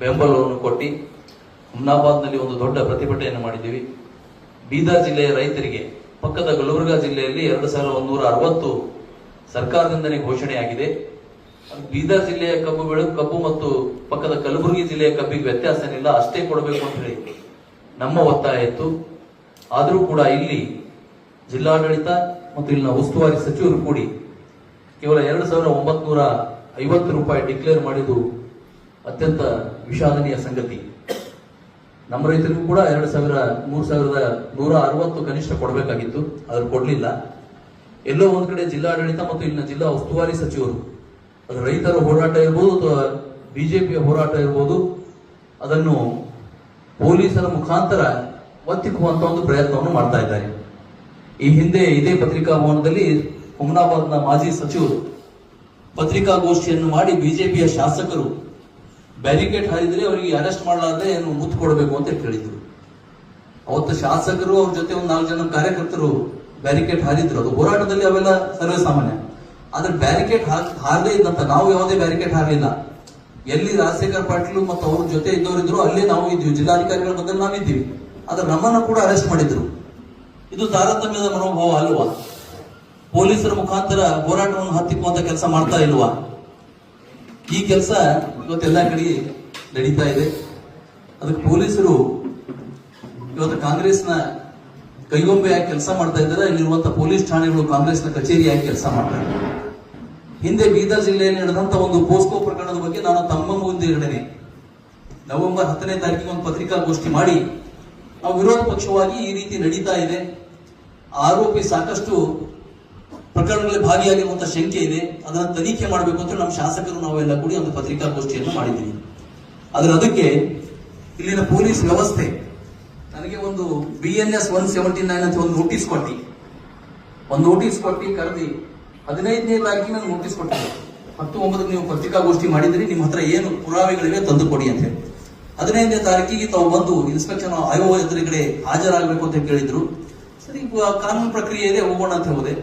ಬೆಂಬಲವನ್ನು ಕೊಟ್ಟು ಹುಮ್ನಾಬಾದ್ನಲ್ಲಿ ಒಂದು ದೊಡ್ಡ ಪ್ರತಿಭಟನೆಯನ್ನು ಮಾಡಿದ್ದೀವಿ. ಬೀದರ್ ಜಿಲ್ಲೆಯ ರೈತರಿಗೆ, ಪಕ್ಕದ ಗುಲ್ಬರ್ಗಾ ಜಿಲ್ಲೆಯಲ್ಲಿ ಎರಡು ಸಾವಿರದ ಒಂದೂರ ಅರವತ್ತು ಸರ್ಕಾರದಿಂದಲೇ ಘೋಷಣೆಯಾಗಿದೆ. ಬೀದರ್ ಜಿಲ್ಲೆಯ ಕಬ್ಬು ಬೆಳೆ, ಕಬ್ಬು ಮತ್ತು ಪಕ್ಕದ ಕಲಬುರಗಿ ಜಿಲ್ಲೆಯ ಕಬ್ಬಿಗೆ ವ್ಯತ್ಯಾಸ ಏನಿಲ್ಲ, ಅಷ್ಟೇ ಕೊಡಬೇಕು ಅಂತ ಹೇಳಿ ನಮ್ಮ ಒತ್ತಾಯ ಇತ್ತು. ಆದರೂ ಕೂಡ ಇಲ್ಲಿ ಜಿಲ್ಲಾಡಳಿತ ಮತ್ತು ಇಲ್ಲಿನ ಉಸ್ತುವಾರಿ ಸಚಿವರು ಕೂಡಿ ಕೇವಲ ಎರಡು ಸಾವಿರದ ಒಂಬತ್ನೂರ ಐವತ್ತು ರೂಪಾಯಿ ಡಿಕ್ಲೇರ್ ಮಾಡಿದ್ದು ಅತ್ಯಂತ ವಿಷಾದನೀಯ ಸಂಗತಿ. ನಮ್ಮ ರೈತರಿಗೂ ಕೂಡ ಎರಡು ಸಾವಿರ, ಮೂರು ಸಾವಿರದ ನೂರ ಅರವತ್ತು ಕನಿಷ್ಠ ಕೊಡಬೇಕಾಗಿತ್ತು. ಅದ್ರ ಕೊಡಲಿಲ್ಲ. ಎಲ್ಲೋ ಒಂದ್ ಕಡೆ ಜಿಲ್ಲಾಡಳಿತ ಮತ್ತು ಇಲ್ಲಿನ ಜಿಲ್ಲಾ ಉಸ್ತುವಾರಿ ಸಚಿವರು. ಅದು ರೈತರ ಹೋರಾಟ ಇರ್ಬೋದು ಅಥವಾ ಬಿಜೆಪಿಯ ಹೋರಾಟ ಇರ್ಬೋದು. ಅದನ್ನು ಪೊಲೀಸರ ಮುಖಾಂತರ ಒತ್ತಿಕ್ಕುವಂತ ಒಂದು ಪ್ರಯತ್ನವನ್ನು ಮಾಡ್ತಾ ಇದ್ದಾರೆ. ಈ ಹಿಂದೆ ಇದೇ ಪತ್ರಿಕಾ ಭವನದಲ್ಲಿ ಹುಮನಾಬಾದ್ನ ಮಾಜಿ ಸಚಿವರು ಪತ್ರಿಕಾಗೋಷ್ಠಿಯನ್ನು ಮಾಡಿ ಬಿಜೆಪಿಯ ಶಾಸಕರು ಬ್ಯಾರಿಕೇಡ್ ಹಾರಿದ್ರೆ ಅವರಿಗೆ ಅರೆಸ್ಟ್ ಮಾಡಲಾರ್ದೆ ಏನು ಮುತ್ತು ಕೊಡಬೇಕು ಅಂತ ಕೇಳಿದ್ರು. ಅವತ್ತು ಶಾಸಕರು ಅವ್ರ ಜೊತೆ ಒಂದು ನಾಲ್ಕು ಜನ ಕಾರ್ಯಕರ್ತರು ಬ್ಯಾರಿಕೇಡ್ ಹಾರಿದ್ರು. ಅದು ಹೋರಾಟದಲ್ಲಿ ಅವೆಲ್ಲ ಸರ್ವೇ ಸಾಮಾನ್ಯ ಆದ್ರೆ ಬ್ಯಾರಿಕೇಡ್ ಹಾರದೇ ಇದ್ದಂತ ನಾವು ಯಾವುದೇ ಬ್ಯಾರಿಕೇಡ್ ಹಾರಲಿಲ್ಲ. ಎಲ್ಲಿ ರಾಜಶೇಖರ್ ಪಾಟೀಲ್ ಮತ್ತು ಅವ್ರ ಜೊತೆ ಇದ್ದವರಿದ್ರು, ಅಲ್ಲೇ ನಾವು ಇದ್ವಿ. ಜಿಲ್ಲಾಧಿಕಾರಿಗಳ ಬದಲು ನಾವಿದ್ದೀವಿ. ಆದ್ರೆ ನಮ್ಮನ್ನು ಕೂಡ ಅರೆಸ್ಟ್ ಮಾಡಿದ್ರು. ಇದು ತಾರತಮ್ಯದ ಮನೋಭಾವ ಅಲ್ವಾ? ಪೊಲೀಸರ ಮುಖಾಂತರ ಹೋರಾಟವನ್ನು ಹತ್ತಿಕ್ಕುವಂತ ಕೆಲಸ ಮಾಡ್ತಾ ಇಲ್ವಾ? ಈ ಕೆಲಸ ಇವತ್ತೆಲ್ಲ ಕಡೆ ನಡೀತಾ ಇದೆ. ಅದಕ್ಕೆ ಪೊಲೀಸರು ಇವತ್ತು ಕಾಂಗ್ರೆಸ್ನ ಕೈಗೊಂಬೆ ಕೈಗೊಂಬೆಯಾಗಿ ಕೆಲಸ ಮಾಡ್ತಾ ಇದ್ದಾರೆ. ಇಲ್ಲಿರುವಂತ ಪೊಲೀಸ್ ಠಾಣೆಗಳು ಕಾಂಗ್ರೆಸ್ನ ಕಚೇರಿಯಾಗಿ ಕೆಲಸ ಮಾಡ್ತಾ ಇದ್ದಾರೆ. ಹಿಂದೆ ಬೀದರ್ ಜಿಲ್ಲೆಯಲ್ಲಿ ನಡೆದಂತ ಒಂದು ಪೋಸ್ಕೋ ಪ್ರಕರಣದ ಬಗ್ಗೆ ನಾನು ತಮ್ಮ ಮುಂದಿಡನೆ ನವೆಂಬರ್ ಹತ್ತನೇ ತಾರೀಕಿಗೆ ಒಂದು ಪತ್ರಿಕಾಗೋಷ್ಠಿ ಮಾಡಿ ನಾವು ವಿರೋಧ ಪಕ್ಷವಾಗಿ ಈ ರೀತಿ ನಡೀತಾ ಇದೆ. ಆರೋಪಿ ಸಾಕಷ್ಟು ಪ್ರಕರಣಗಳಲ್ಲಿ ಭಾಗಿಯಾಗಿರುವಂತ ಶಂಕೆ ಇದೆ. ಅದನ್ನ ತನಿಖೆ ಮಾಡಬೇಕು ಅಂತ ನಮ್ಮ ಶಾಸಕರು ನಾವೆಲ್ಲ ಕೂಡಿ ಒಂದು ಪತ್ರಿಕಾಗೋಷ್ಠಿಯನ್ನು ಮಾಡಿದ್ದೀವಿ. ಆದ್ರೆ ಅದಕ್ಕೆ ಇಲ್ಲಿನ ಪೊಲೀಸ್ ವ್ಯವಸ್ಥೆ. ನನಗೆ ಒಂದು B N S one seventy nine ಅಂತ ಒಂದು ನೋಟಿಸ್ ಕೊಟ್ಟಿ. ಒಂದು ನೋಟಿಸ್ ಕೊಟ್ಟಿ, ಕರೆದಿ, ಹದಿನೈದನೇ ತಾರೀಕಿಗೆ ನಾನು ನೋಟಿಸ್ ಕೊಟ್ಟಿದ್ದೆ ಹತ್ತು ಒಂಬತ್ತಕ್ಕೆ ನೀವು ಪತ್ರಿಕಾಗೋಷ್ಠಿ ಮಾಡಿದ್ರಿ, ನಿಮ್ಮ ಹತ್ರ ಏನು ಪುರಾವೆಗಳಿವೆ ತಂದು ಕೊಡಿ ಅಂತ ಹೇಳಿ. ಹದಿನೈದನೇ ತಾರೀಕಿಗೆ ತಾವು ಬಂದು ಇನ್ಸ್ಪೆಕ್ಷನ್ ಆಯೋಗ ಎದುರುಗಡೆ ಹಾಜರಾಗಬೇಕು ಅಂತ ಕೇಳಿದ್ರು. ಸರಿ ಕಾನೂನು ಪ್ರಕ್ರಿಯೆ ಇದೆ, ಹೋಗೋಣ ಅಂತ ಹೋದೆ.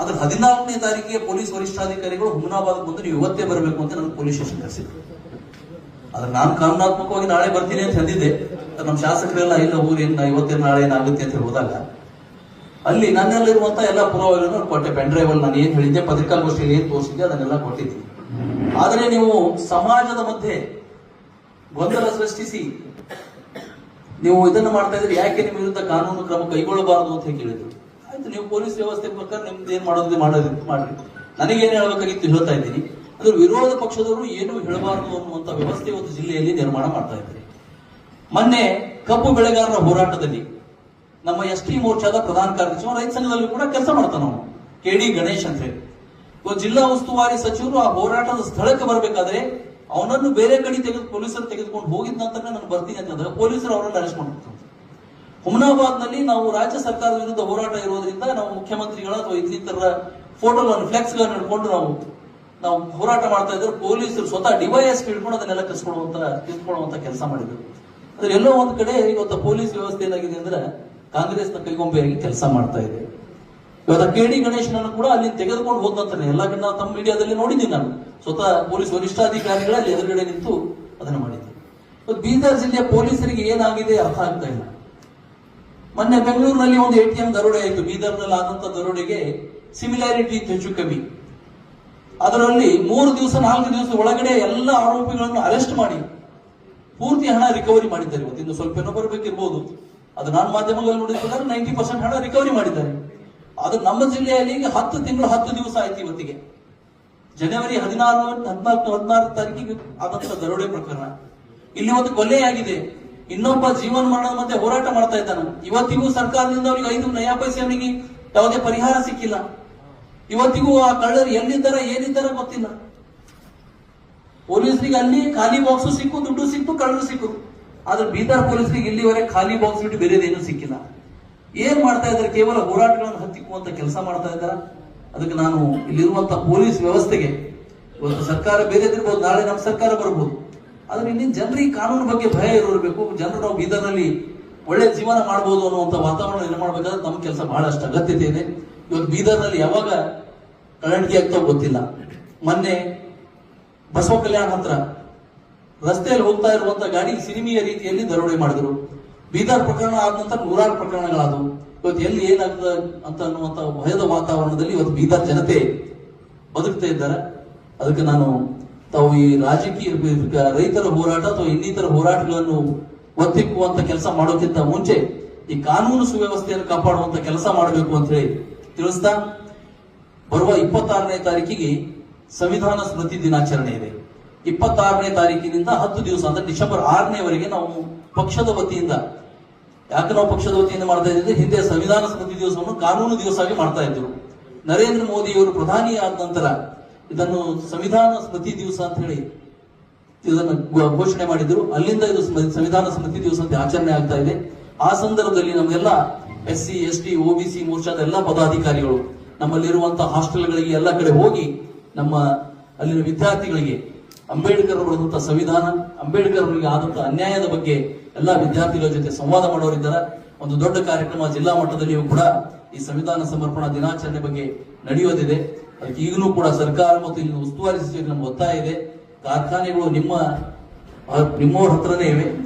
ಆದ್ರೆ ಹದಿನಾಲ್ಕನೇ ತಾರೀಕಿಗೆ ಪೊಲೀಸ್ ವರಿಷ್ಠಾಧಿಕಾರಿಗಳು ಹುಮನಾಬಾದ್ ಬಂದು ನೀವು ಇವತ್ತೇ ಬರಬೇಕು ಅಂತ ನನಗೆ ಪೊಲೀಸ್ ಸ್ಟೇಷನ್ ಕರೆಸಿದ್ರು. ಆದ್ರೆ ನಾನು ಕಾನೂನಾತ್ಮಕವಾಗಿ ನಾಳೆ ಬರ್ತೀನಿ ಅಂತ ಹೇಳಿದ್ದೆ ನಮ್ಮ ಶಾಸಕರೆಲ್ಲ, ಇಲ್ಲ ಊರಿನ ಇವತ್ತೇ ನಾಳೆ ಏನಾಗುತ್ತೆ ಅಂತ ಹೋದಾಗ ಅಲ್ಲಿ ನನ್ನಲ್ಲಿರುವಂತ ಎಲ್ಲ ಪುರಾವೆಗಳನ್ನು ಕೊಟ್ಟೆ. ಪೆನ್ ಡ್ರೈವ್ ಅಲ್ಲಿ ನಾನು ಏನ್ ಹೇಳಿದ್ದೆ ಪತ್ರಿಕಾಗೋಷ್ಠಿಯಲ್ಲಿ ಏನ್ ತೋರಿಸಿದ್ದೆ, ಅದನ್ನೆಲ್ಲ ಕೊಟ್ಟಿದ್ದೀನಿ ಆದರೆ ನೀವು ಸಮಾಜದ ಮಧ್ಯೆ ಗೊಂದಲ ಸೃಷ್ಟಿಸಿ ನೀವು ಇದನ್ನು ಮಾಡ್ತಾ ಇದ್ರೆ ಯಾಕೆ ನಿಮ್ಮ ವಿರುದ್ಧ ಕಾನೂನು ಕ್ರಮ ಕೈಗೊಳ್ಳಬಾರದು ಅಂತ ಹೇಳಿ ಆಯ್ತು ನೀವು ಪೊಲೀಸ್ ವ್ಯವಸ್ಥೆ ಪ್ರಕಾರ ನಿಮ್ದು ಏನ್ ಮಾಡೋದು ಮಾಡೋದಿತ್ತು ಮಾಡ್ರಿ. ನನಗೇನು ಹೇಳಬೇಕಾಗಿತ್ತು ಹೇಳ್ತಾ ಇದ್ದೀನಿ. ಅಂದ್ರೆ ವಿರೋಧ ಪಕ್ಷದವರು ಏನು ಹೇಳಬಾರದು ಅನ್ನುವಂತ ವ್ಯವಸ್ಥೆ ಒಂದು ಜಿಲ್ಲೆಯಲ್ಲಿ ನಿರ್ಮಾಣ ಮಾಡ್ತಾ ಇದ್ದಾರೆ. ಮೊನ್ನೆ ಕಬ್ಬು ಬೆಳೆಗಾರರ ಹೋರಾಟದಲ್ಲಿ ನಮ್ಮ ಎಸ್ ಟಿ ಮೋರ್ಚಾದ ಪ್ರಧಾನ ಕಾರ್ಯದರ್ಶಿ ರೈತ ಸಂಘದಲ್ಲಿ ಕೂಡ ಕೆಲಸ ಮಾಡ್ತಾನ ಅವನು. ಕೆ ಡಿ ಗಣೇಶ್ ಅಂತ ಹೇಳಿ. ಜಿಲ್ಲಾ ಉಸ್ತುವಾರಿ ಸಚಿವರು ಆ ಹೋರಾಟದ ಸ್ಥಳಕ್ಕೆ ಬರಬೇಕಾದ್ರೆ ಅವನನ್ನು ಬೇರೆ ಕಡೆ ತೆಗೆದು ಪೊಲೀಸರು ತೆಗೆದುಕೊಂಡು ಹೋಗಿದ್ದ ನಂತರ ನಾನು ಬರ್ತೀನಿ ಅಂತಂದ್ರೆ ಪೊಲೀಸರು ಅವರನ್ನು ಅರೆಸ್ಟ್ ಮಾಡ್ತಾರೆ ಹುಮನಾಬಾದ್ನಲ್ಲಿ ನಾವು ರಾಜ್ಯ ಸರ್ಕಾರದ ವಿರುದ್ಧ ಹೋರಾಟ ಇರೋದ್ರಿಂದ ನಾವು ಮುಖ್ಯಮಂತ್ರಿಗಳ ಅಥವಾ ಇನ್ನಿತರ ಫೋಟೋಗಳನ್ನು, ಫ್ಲೆಕ್ಸ್ಗಳನ್ನು ಹಿಡ್ಕೊಂಡು ನಾವು ನಾವು ಹೋರಾಟ ಮಾಡ್ತಾ ಇದ್ರೆ. ಪೊಲೀಸರು ಸ್ವತಃ ಡಿವೈಎಸ್ ಹಿಡ್ಕೊಂಡು ಅದನ್ನೆಲ್ಲ ಕಸ್ಕೊಳ್ಳುವಂತ ತಿಳ್ಕೊಳ್ಳುವಂತ ಕೆಲಸ ಮಾಡಿದ್ರು. ಅದ್ರ ಎಲ್ಲೋ ಒಂದ್ ಕಡೆ ಇವತ್ತು ಪೊಲೀಸ್ ವ್ಯವಸ್ಥೆ ಏನಾಗಿದೆ ಅಂದ್ರೆ ಕಾಂಗ್ರೆಸ್ನ ಕೈಗೊಂಬೆಯಾಗಿ ಕೆಲಸ ಮಾಡ್ತಾ ಇದೆ. ಇವತ್ತು ಕೆ ಡಿ ಗಣೇಶನನ್ನು ಕೂಡ ಅಲ್ಲಿ ತೆಗೆದುಕೊಂಡು ಹೋದಂತಾನೆ ಎಲ್ಲ ನಾವು ತಮ್ಮ ಮೀಡಿಯಾದಲ್ಲಿ ನೋಡಿದ್ದೀನಿ ನಾನು. ಸ್ವತಃ ಪೊಲೀಸ್ ವರಿಷ್ಠಾಧಿಕಾರಿಗಳಲ್ಲಿ ಎದುರುಗಡೆ ನಿಂತು ಅದನ್ನು ಇವತ್ತು ಬೀದರ್ ಜಿಲ್ಲೆಯ ಪೊಲೀಸರಿಗೆ ಏನಾಗಿದೆ ಅರ್ಥ ಆಗ್ತಾ ಇಲ್ಲ. ಮೊನ್ನೆ ಬೆಂಗಳೂರಿನಲ್ಲಿ ಒಂದು ಎಟಿಎಂ ದರೋಡೆ ಆಯಿತು. ಬೀದರ್ನಲ್ಲಿ ಆದಂತ ದರೋಡೆಗೆ ಸಿಮಿಲಾರಿಟಿ ಹೆಚ್ಚು ಕಮ್ಮಿ. ಅದರಲ್ಲಿ ಮೂರು ದಿವಸ, ನಾಲ್ಕು ದಿವಸ ಒಳಗಡೆ ಎಲ್ಲ ಆರೋಪಿಗಳನ್ನು ಅರೆಸ್ಟ್ ಮಾಡಿ, ಪೂರ್ತಿ ಹಣ ರಿಕವರಿ ಮಾಡಿದ್ದಾರೆ. ಇವತ್ತಿಂದು ಸ್ವಲ್ಪ ಏನೋ ಬರಬೇಕಿರ್ಬೋದು ಅದು ನಾನು ಮಾಧ್ಯಮಗಳಲ್ಲಿ ನೋಡಿದ್ರೆ ನೈಂಟಿ ಪರ್ಸೆಂಟ್ ಹಣ ರಿಕವರಿ ಮಾಡಿದ್ದಾರೆ. ಅದು ನಮ್ಮ ಜಿಲ್ಲೆಯಲ್ಲಿ ಈಗ ಹತ್ತು ತಿಂಗಳು, ಹತ್ತು ದಿವಸ ಆಯ್ತು ಇವತ್ತಿಗೆ. ಜನವರಿ ಹದಿನಾರು, ಹದಿನಾಲ್ಕು, ಹದಿನಾರು ತಾರೀಕಿಗೆ ಆದಂತ ದರೋಡೆ ಪ್ರಕರಣ. ಇಲ್ಲಿ ಒಂದು ಕೊಲೆಯಾಗಿದೆ. ಇನ್ನೊಬ್ಬ ಜೀವನ ಮರಣದ ಮಧ್ಯೆ ಹೋರಾಟ ಮಾಡ್ತಾ ಇದ್ದಾನೆ. ಇವತ್ತಿಗೂ ಸರ್ಕಾರದಿಂದ ಅವರಿಗೆ ಐದು ನಯಾ ಪೈಸೆ ಅವನಿಗೆ ಯಾವುದೇ ಪರಿಹಾರ ಸಿಕ್ಕಿಲ್ಲ. ಇವತ್ತಿಗೂ ಆ ಕಳ್ಳರು ಎಲ್ಲಿದ್ದಾರೆ, ಏನಿದ್ದಾರ ಗೊತ್ತಿಲ್ಲ. ಪೊಲೀಸರಿಗೆ ಅಲ್ಲಿ ಖಾಲಿ ಬಾಕ್ಸ್ ಸಿಕ್ಕು, ದುಡ್ಡು ಸಿಕ್ಕು, ಕಳ್ಳರು ಸಿಕ್ಕು. ಆದ್ರೆ ಬೀದರ್ ಪೊಲೀಸರಿಗೆ ಇಲ್ಲಿವರೆಗೆ ಖಾಲಿ ಬಾಕ್ಸ್ ಬಿಟ್ಟು ಬೇರೆದೇನು ಸಿಕ್ಕಿಲ್ಲ. ಏನ್ ಮಾಡ್ತಾ ಇದ್ದಾರೆ? ಕೇವಲ ಹೋರಾಟಗಳನ್ನು ಹತ್ತಿಕ್ಕುವಂತ ಕೆಲಸ ಮಾಡ್ತಾ ಇದ್ದಾರೆ? ಅದಕ್ಕೆ ನಾನು ಇಲ್ಲಿರುವಂತ ಪೊಲೀಸ್ ವ್ಯವಸ್ಥೆಗೆ ಇವತ್ತು ಸರ್ಕಾರ ಬೇರೆದಿರ್ಬೋದು ನಾಳೆ ನಮ್ಮ ಸರ್ಕಾರ ಬರ್ಬೋದು. ಆದ್ರೆ ಇಲ್ಲಿ ಜನರಿಗೆ ಕಾನೂನು ಬಗ್ಗೆ ಭಯ ಇರಬೇಕು ಜನರು ನಾವು ಬೀದರ್ನಲ್ಲಿ ಒಳ್ಳೆ ಜೀವನ ಮಾಡಬಹುದು ಅನ್ನುವಂತ ವಾತಾವರಣ ನಿರ್ಮಾಣ ಮಾಡಬೇಕಾದ್ರೆ ನಮ್ಮ ಕೆಲಸ ಬಹಳಷ್ಟು ಅಗತ್ಯತೆ ಇದೆ. ಇವತ್ತು ಬೀದರ್ನಲ್ಲಿ ಯಾವಾಗ ಕಳಂಟಿಗೆ ಆಗ್ತಾವ ಗೊತ್ತಿಲ್ಲ. ಮೊನ್ನೆ ಬಸವ ಕಲ್ಯಾಣ ಹತ್ರ ರಸ್ತೆಯಲ್ಲಿ ಹೋಗ್ತಾ ಇರುವಂತ ಗಾಡಿ ಸಿನಿಮೀಯ ರೀತಿಯಲ್ಲಿ ದರೋಡೆ ಮಾಡಿದ್ರು. ಬೀದರ್ ಪ್ರಕರಣ ಆದ ನಂತರ ನೂರಾರು ಪ್ರಕರಣಗಳಾದವು. ಇವತ್ತು ಎಲ್ಲಿ ಏನಾಗ್ತದೆ ಅಂತ ಅನ್ನುವಂತ ಭಯದ ವಾತಾವರಣದಲ್ಲಿ ಇವತ್ತು ಬೀದರ್ ಜನತೆ ಬದುಕ್ತಾ ಇದ್ದಾರೆ. ಅದಕ್ಕೆ ನಾನು ತಾವು ಈ ರಾಜಕೀಯ ರೈತರ ಹೋರಾಟ ಅಥವಾ ಇನ್ನಿತರ ಹೋರಾಟಗಳನ್ನು ಒತ್ತಿಕ್ಕುವಂತ ಕೆಲಸ ಮಾಡೋಕ್ಕಿಂತ ಮುಂಚೆ ಈ ಕಾನೂನು ಸುವ್ಯವಸ್ಥೆಯನ್ನು ಕಾಪಾಡುವಂತ ಕೆಲಸ ಮಾಡಬೇಕು ಅಂತ ಹೇಳಿ ತಿಳಿಸ್ತಾ ಬರುವ ಇಪ್ಪತ್ತಾರನೇ ತಾರೀಕಿಗೆ ಸಂವಿಧಾನ ಸ್ಮೃತಿ ದಿನಾಚರಣೆ ಇದೆ. ಇಪ್ಪತ್ತಾರನೇ ತಾರೀಕಿನಿಂದ ಹತ್ತು ದಿವಸ ಅಂದ್ರೆ ಡಿಸೆಂಬರ್ ಆರನೇವರೆಗೆ ನಾವು ಪಕ್ಷದ ವತಿಯಿಂದ, ಯಾಕೆ ನಾವು ಪಕ್ಷದ ವತಿಯಿಂದ ಮಾಡ್ತಾ ಇದ್ದೀವಿ ಹಿಂದೆ ಸಂವಿಧಾನ ಸ್ಮೃತಿ ದಿವಸವನ್ನು ಕಾನೂನು ದಿವಸ ಆಗಿ ಮಾಡ್ತಾ ಇದ್ರು ನರೇಂದ್ರ ಮೋದಿಯವರು ಪ್ರಧಾನಿ ಆದ ನಂತರ ಇದನ್ನು ಸಂವಿಧಾನ ಸ್ಮೃತಿ ದಿವಸ ಅಂತ ಹೇಳಿ ಇದನ್ನು ಘೋಷಣೆ ಮಾಡಿದ್ರು. ಅಲ್ಲಿಂದ ಇದು ಸಂವಿಧಾನ ಸ್ಮೃತಿ ದಿವಸ ಅಂತ ಆಚರಣೆ ಆಗ್ತಾ ಇದೆ. ಆ ಸಂದರ್ಭದಲ್ಲಿ ನಮಗೆಲ್ಲ S C S T C ಮೋರ್ಚಾದ ಎಲ್ಲ ಪದಾಧಿಕಾರಿಗಳು ನಮ್ಮಲ್ಲಿರುವಂತಹ ಹಾಸ್ಟೆಲ್ಗಳಿಗೆ ಎಲ್ಲ ಕಡೆ ಹೋಗಿ ನಮ್ಮ ಅಲ್ಲಿನ ವಿದ್ಯಾರ್ಥಿಗಳಿಗೆ ಅಂಬೇಡ್ಕರ್ ಬರೆದಂತಹ ಸಂವಿಧಾನ, ಅಂಬೇಡ್ಕರ್ ಅವರಿಗೆ ಆದಂತಹ ಅನ್ಯಾಯದ ಬಗ್ಗೆ ಎಲ್ಲ ವಿದ್ಯಾರ್ಥಿಗಳ ಜೊತೆ ಸಂವಾದ ಮಾಡೋರಿದ್ದಾರೆ. ಒಂದು ದೊಡ್ಡ ಕಾರ್ಯಕ್ರಮ ಜಿಲ್ಲಾ ಮಟ್ಟದಲ್ಲಿಯೂ ಕೂಡ ಈ ಸಂವಿಧಾನ ಸಮರ್ಪಣಾ ದಿನಾಚರಣೆ ಬಗ್ಗೆ ನಡೆಯೋದಿದೆ. ಅದಕ್ಕೆ ಈಗಲೂ ಕೂಡ ಸರ್ಕಾರ ಮತ್ತು ಇಲ್ಲಿ ಉಸ್ತುವಾರಿ ಸಚಿವರಿಗೆ ನಮ್ಮ ಒತ್ತಾಯ ಇದೆ. ಕಾರ್ಖಾನೆಗಳು ನಿಮ್ಮ ನಿಮ್ಮವ್ರ ಹತ್ರನೇ ಇವೆ.